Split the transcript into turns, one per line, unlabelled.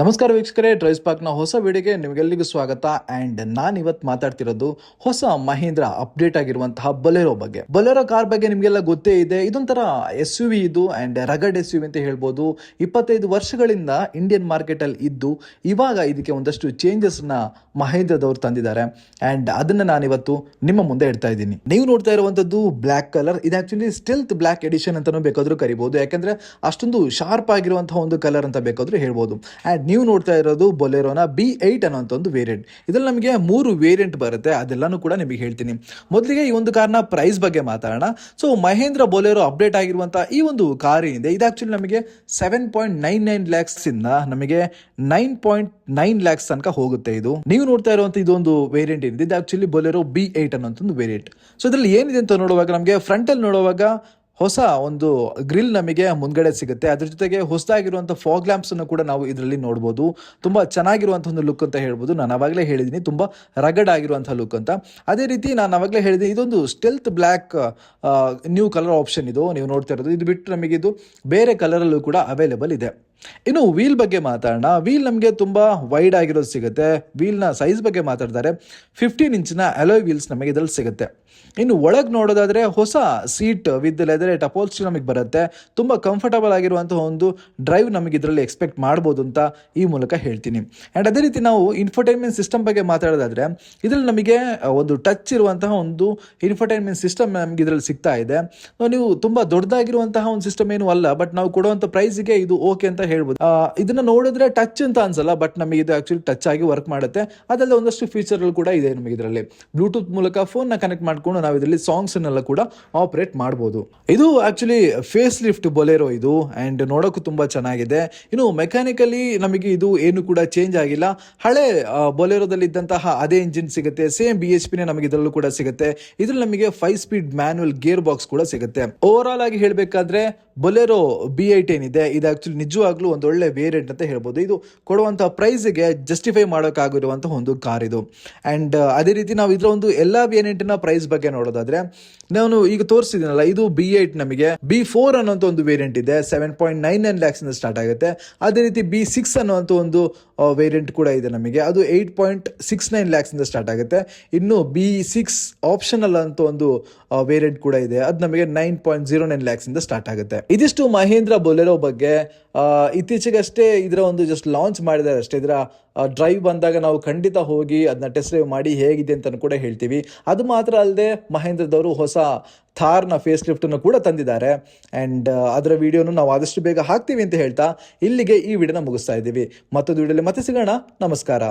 ನಮಸ್ಕಾರ ವೀಕ್ಷಕರೇ ಡ್ರೈಸ್ ಪಾರ್ಕ್ನ ಹೊಸ ವಿಡಿಯೋಗೆ ನಿಮಗೆಲ್ಲರಿಗೂ ಸ್ವಾಗತ. ಅಂಡ್ ನಾನು ಇವತ್ತು ಮಾತಾಡ್ತಿರೋದು ಹೊಸ ಮಹೇಂದ್ರ ಅಪ್ಡೇಟ್ ಆಗಿರುವಂತಹ ಬೊಲೆರೋ ಬಗ್ಗೆ. ಬೊಲೆರೋ ಕಾರ್ ಬಗ್ಗೆ ನಿಮಗೆಲ್ಲ ಗೊತ್ತೇ ಇದೆ. ಇದೊಂಥರ ಎಸ್ ಯು ವಿ ಇದು and rugged S U V ಅಂತ ಹೇಳ್ಬೋದು. ಇಪ್ಪತ್ತೈದು ವರ್ಷಗಳಿಂದ ಇಂಡಿಯನ್ ಮಾರ್ಕೆಟ್ ಅಲ್ಲಿ ಇದ್ದು, ಇವಾಗ ಇದಕ್ಕೆ ಒಂದಷ್ಟು ಚೇಂಜಸ್ನ ಮಹೇಂದ್ರದವ್ರು ತಂದಿದ್ದಾರೆ. ಅಂಡ್ ಅದನ್ನ ನಾನಿವತ್ತು ನಿಮ್ಮ ಮುಂದೆ ಇಡ್ತಾ ಇದ್ದೀನಿ. ನೀವು ನೋಡ್ತಾ ಇರುವಂತದ್ದು ಬ್ಲ್ಯಾಕ್ ಕಲರ್ ಇದು ಆಕ್ಚುಲಿ ಸ್ಟಿಲ್ತ್ ಬ್ಲ್ಯಾಕ್ ಎಡಿಷನ್ ಅಂತಲೂ ಬೇಕಾದರೂ ಕರಿಬಹುದು ಯಾಕಂದ್ರೆ ಅಷ್ಟೊಂದು ಶಾರ್ಪ್ ಆಗಿರುವಂತಹ ಒಂದು ಕಲರ್ ಅಂತ ಬೇಕಾದರೂ ಹೇಳ್ಬೋದು. ಅಂಡ್ ನೀವು ನೋಡ್ತಾ ಇರೋದು ಬೊಲೆರೋನ ಬಿ ಏಯ್ಟ್ ಅನ್ನೋಂಥ ಒಂದು ವೇರಿಯಂಟ್ ಇದ್ರಲ್ಲಿ ನಮಗೆ ಮೂರು ವೇರಿಯಂಟ್ ಬರುತ್ತೆ, ಅದೆಲ್ಲನೂ ಕೂಡ ನಿಮಗೆ ಹೇಳ್ತೀನಿ. ಮೊದಲಿಗೆ ಈ ಒಂದು ಕಾರ್ನ ಪ್ರೈಸ್ ಬಗ್ಗೆ ಮಾತಾಡೋಣ. ಸೊ ಮಹೇಂದ್ರ ಬೊಲೆರೋ ಅಪ್ಡೇಟ್ ಆಗಿರುವಂತಹ ಈ ಒಂದು ಕಾರ್ ಏನಿದೆ, ಇದು ಆಕ್ಚುಲಿ ನಮಗೆ seven point nine nine lakhs ಇಂದ ನಮಗೆ ನೈನ್ ಪಾಯಿಂಟ್ ನೈನ್ ಲ್ಯಾಕ್ಸ್ ತನಕ ಹೋಗುತ್ತೆ ಇದು. ನೀವು ನೋಡ್ತಾ ಇರುವಂಥ ಇದೊಂದು ವೇರಿಯಂಟ್ ಏನಿದೆ, ಇದು ಆಕ್ಚುಲಿ ಬೊಲೆರೋ ಬಿ ಏಯ್ಟ್ ಅನ್ನೋಂಥ ಒಂದು ವೇರಿಯಂಟ್ ಸೊ ಇದರಲ್ಲಿ ಏನಿದೆ ಅಂತ ನೋಡುವಾಗ ನಮಗೆ ಫ್ರಂಟಲ್ಲಿ ನೋಡುವಾಗ ಹೊಸ ಒಂದು ಗ್ರಿಲ್ ನಮಗೆ ಮುಂದ್ಗಡೆ ಸಿಗುತ್ತೆ. ಅದ್ರ ಜೊತೆಗೆ ಹೊಸದಾಗಿರುವಂಥ ಫಾಗ್ ಲ್ಯಾಂಪ್ಸ್ ಅನ್ನು ಕೂಡ ನಾವು ಇದರಲ್ಲಿ ನೋಡ್ಬೋದು. ತುಂಬಾ ಚೆನ್ನಾಗಿರುವಂಥ ಒಂದು ಲುಕ್ ಅಂತ ಹೇಳ್ಬೋದು. ನಾನು ಅವಾಗಲೇ ಹೇಳಿದ್ದೀನಿ ತುಂಬಾ ರಗಡ್ ಆಗಿರುವಂಥ ಲುಕ್ ಅಂತ. ಅದೇ ರೀತಿ ನಾನು ಅವಾಗಲೇ ಹೇಳಿದೆ ಇದೊಂದು stealth black new colour option ಇದು. ನೀವು ನೋಡ್ತಾ ಇರೋದು. ಇದು ಬಿಟ್ಟು ನಮಗೆ ಇದು ಬೇರೆ ಕಲರಲ್ಲೂ ಕೂಡ ಅವೈಲೇಬಲ್ ಇದೆ. ಇನ್ನು ವೀಲ್ ಬಗ್ಗೆ ಮಾತಾಡೋಣ. ವೀಲ್ ನಮಗೆ ತುಂಬ ವೈಡ್ ಆಗಿರೋದು ಸಿಗುತ್ತೆ. ವೀಲ್ನ ಸೈಜ್ ಬಗ್ಗೆ ಮಾತಾಡ್ತಾರೆ. ಫಿಫ್ಟೀನ್ ಇಂಚಿನ ಅಲೋಯ್ ವೀಲ್ಸ್ ನಮಗೆ ಇದರಲ್ಲಿ ಸಿಗುತ್ತೆ. ಇನ್ನು ಒಳಗೆ ನೋಡೋದಾದ್ರೆ ಹೊಸ ಸೀಟ್ ವಿತ್ ಲೆದರ್ ಟಪೋಲ್ಸ್ಟ್ರಿ ನಮಗೆ ಬರುತ್ತೆ. ತುಂಬ ಕಂಫರ್ಟಬಲ್ ಆಗಿರುವಂತಹ ಒಂದು ಡ್ರೈವ್ ನಮಗೆ ಇದರಲ್ಲಿ ಎಕ್ಸ್ಪೆಕ್ಟ್ ಮಾಡ್ಬೋದು ಅಂತ ಈ ಮೂಲಕ ಹೇಳ್ತೀನಿ. ಆ್ಯಂಡ್ ಅದೇ ರೀತಿ ನಾವು ಇನ್ಫರ್ಟೈನ್ಮೆಂಟ್ ಸಿಸ್ಟಮ್ ಬಗ್ಗೆ ಮಾತಾಡೋದಾದ್ರೆ, ಇದರಲ್ಲಿ ನಮಗೆ ಒಂದು ಟಚ್ ಇರುವಂತಹ ಒಂದು ಇನ್ಫರ್ಟೈನ್ಮೆಂಟ್ ಸಿಸ್ಟಮ್ ನಮಗೆ ಇದರಲ್ಲಿ ಸಿಗ್ತಾ ಇದೆ. ನೀವು ತುಂಬ ದೊಡ್ಡದಾಗಿರುವಂತಹ ಒಂದು ಸಿಸ್ಟಮ್ ಏನೂ ಅಲ್ಲ ಬಟ್ ನಾವು ಕೊಡುವಂಥ ಪ್ರೈಸಿಗೆ ಇದು ಓಕೆ ಅಂತ ಹೇಳ್ಬೋದು. ಇದನ್ನ ನೋಡಿದ್ರೆ ಟಚ್ ಅಂತ ಅನ್ಸಲ್ಲ ಬಟ್ ನಮಗೆ ಇದು ಆಕ್ಚುಲಿ ಟಚ್ ಆಗಿ ವರ್ಕ್ ಮಾಡುತ್ತೆ. ಅದಲ್ಲದೆ ಒಂದಷ್ಟು ಫೀಚರ್ ಕೂಡ ಇದೆ ನಮಗೆ ಇದರಲ್ಲಿ ಬ್ಲೂಟೂತ್ ಮೂಲಕ ಫೋನ್ನ ಕನೆಕ್ಟ್ ಮಾಡ್ಕೊಂಡು ನಾವು ಇದರಲ್ಲಿ ಸಾಂಗ್ಸ್ ಅನ್ನೆಲ್ಲ ಕೂಡ ಆಪರೇಟ್ ಮಾಡಬಹುದು ಇದು ಆಕ್ಚುಲಿ ಫೇಸ್ ಲಿಫ್ಟ್ ಬೊಲೆರೋ ಇದು ಅಂಡ್ ನೋಡೋಕ್ಕೂ ತುಂಬಾ ಚೆನ್ನಾಗಿದೆ. ಇನ್ನು ಮೆಕ್ಯಾನಿಕಲಿ ನಮಗೆ ಇದು ಏನು ಕೂಡ ಚೇಂಜ್ ಆಗಿಲ್ಲ. ಹಳೆ ಬೊಲೆರೋದಲ್ಲಿ ಇದ್ದಂತಹ ಅದೇ ಇಂಜಿನ್ ಸಿಗುತ್ತೆ. ಸೇಮ್ ಬಿ ಎಚ್ ಪಿನೇ ನಮಗೆ ಇದರಲ್ಲೂ ಕೂಡ ಸಿಗುತ್ತೆ. ಇದ್ರಲ್ಲಿ ನಮಗೆ five speed manual gear box ಕೂಡ ಸಿಗುತ್ತೆ. ಓವರ್ ಆಲ್ ಆಗಿ ಹೇಳಬೇಕಾದ್ರೆ ಬೊಲೆರೋ ಬಿ ಐಟ್ ಏನಿದೆ ಇದು ಆಕ್ಚುಲಿ ನಿಜವಾಗ್ಲೂ ಒಂದು ಒಳ್ಳೆ ವೇರಿಯಂಟ್ ಅಂತ ಹೇಳ್ಬೋದು. ಇದು ಕೊಡುವಂತಹ ಪ್ರೈಸ್ಗೆ ಜಸ್ಟಿಫೈ ಮಾಡೋಕ್ಕಾಗಿರುವಂತಹ ಒಂದು ಕಾರ್ ಇದು. ಅಂಡ್ ಅದೇ ರೀತಿ ನಾವು ಇದರ ಒಂದು ಎಲ್ಲಾ ವೇರಿಯಂಟ್ನ ಪ್ರೈಸ್ ಬಗ್ಗೆ ನೋಡೋದಾದ್ರೆ, ನಾನು ಈಗ ತೋರಿಸಿದ್ದೀನಲ್ಲ, ಇದು ಬಿ ಏಟ್ ನಮಗೆ. ಬಿ ಫೋರ್ ಅನ್ನೋಂಥ ಒಂದು ವೇರಿಯಂಟ್ ಇದೆ seven point nine nine lakhs ಇಂದ ಸ್ಟಾರ್ಟ್ ಆಗುತ್ತೆ. ಅದೇ ರೀತಿ ಬಿ ಸಿಕ್ಸ್ ಅನ್ನುವಂಥ ಒಂದು ವೇರಿಯಂಟ್ ಕೂಡ ಇದೆ ನಮಗೆ. ಅದು eight point six nine lakhs ಇಂದ ಸ್ಟಾರ್ಟ್ ಆಗುತ್ತೆ. ಇನ್ನು ಬಿ ಸಿಕ್ಸ್ ಆಪ್ಷನಲ್ ಅಂತ ಒಂದು ವೇರಿಯಂಟ್ ಕೂಡ ಇದೆ. ಅದು ನಮಗೆ nine point zero nine lakhs ಇಂದ ಸ್ಟಾರ್ಟ್ ಆಗುತ್ತೆ. ಇದಿಷ್ಟು ಮಹೇಂದ್ರ ಬೊಲೆರೋ ಬಗ್ಗೆ ಇತ್ತೀಚೆಗಷ್ಟೇ ಇದರ ಒಂದು ಜಸ್ಟ್ ಲಾಂಚ್ ಮಾಡಿದ್ದಾರೆ ಅಷ್ಟೇ. ಇದರ ಡ್ರೈವ್ ಬಂದಾಗ ನಾವು ಖಂಡಿತ ಹೋಗಿ ಅದನ್ನ ಟೆಸ್ಟ್ ಡ್ರೈವ್ ಮಾಡಿ ಹೇಗಿದೆ ಅಂತ ಕೂಡ ಹೇಳ್ತೀವಿ. ಅದು ಮಾತ್ರ ಅಲ್ಲದೆ ಮಹೇಂದ್ರದವರು ಹೊಸ ಥಾರ್ನ ಫೇಸ್ ಲಿಫ್ಟನ್ನು ಕೂಡ ತಂದಿದ್ದಾರೆ. ಆ್ಯಂಡ್ ಅದರ ವಿಡಿಯೋನು ನಾವು ಆದಷ್ಟು ಬೇಗ ಹಾಕ್ತೀವಿ ಅಂತ ಹೇಳ್ತಾ ಇಲ್ಲಿಗೆ ಈ ವಿಡಿಯೋನ ಮುಗಿಸ್ತಾ ಇದ್ದೀವಿ. ಮತ್ತೊಂದು ವಿಡಿಯೋಲಿ ಮತ್ತೆ ಸಿಗೋಣ. ನಮಸ್ಕಾರ.